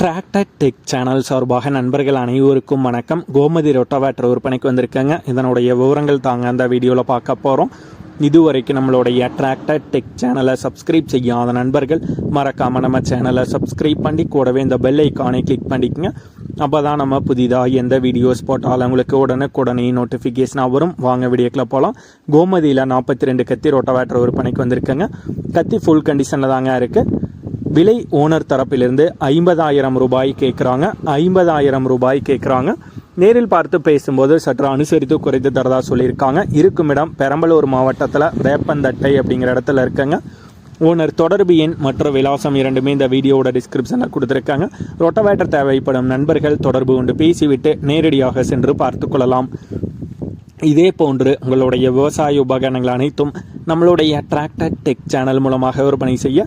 Tractor tech channel சார்பாக நண்பர்கள் அனைவருக்கும் வணக்கம். கோமதி ரொட்டோவேட்டர் விற்பனைக்கு வந்திருக்காங்க. இதனுடைய விவரங்கள் தாங்க அந்த வீடியோவில் பார்க்க போகிறோம் இதுவரைக்கும் நம்மளுடைய டிராக்டர் டெக் சேனலை சப்ஸ்கிரைப் செய்யாத நண்பர்கள் மறக்காமல் நம்ம சேனலை சப்ஸ்கிரைப் பண்ணி கூடவே இந்த பெல் ஐக்கானை கிளிக் பண்ணிக்கோங்க. அப்போ தான் நம்ம புதிதாக எந்த வீடியோஸ் போட்டாலும் உங்களுக்கு உடனுக்குடனே நோட்டிஃபிகேஷனாக வரும். வாங்க வீடியோக்கில் போகலாம் கோமதியில் நாற்பத்தி ரெண்டு கத்தி ரொட்டவேட்டர் விற்பனைக்கு வந்திருக்குங்க. கத்தி ஃபுல் கண்டிஷனில் தாங்க இருக்குது விலை ஓனர் தரப்பிலிருந்து ஐம்பதாயிரம் ரூபாய் கேட்குறாங்க. ஐம்பதாயிரம் ரூபாய் கேட்குறாங்க. நேரில் பார்த்து பேசும்போது சற்று அனுசரித்து குறைத்து தரதா சொல்லியிருக்காங்க. இருக்கும் இடம் பெரம்பலூர் மாவட்டத்தில் வேப்பந்தட்டை அப்படிங்கிற இடத்துல இருக்கங்க. ஓனர் தொடர்பு எண் மற்றும் விலாசம் இரண்டுமே இந்த வீடியோவோட டிஸ்கிரிப்ஷனில் கொடுத்துருக்காங்க. ரொட்டவேட்டர் தேவைப்படும் நண்பர்கள் தொடர்பு கொண்டு பேசிவிட்டு நேரடியாக சென்று பார்த்து கொள்ளலாம். இதே போன்று உங்களுடைய விவசாய உபகரணங்கள் அனைத்தும் நம்மளுடைய டிராக்டர் டெக் சேனல் மூலமாக விற்பனை செய்ய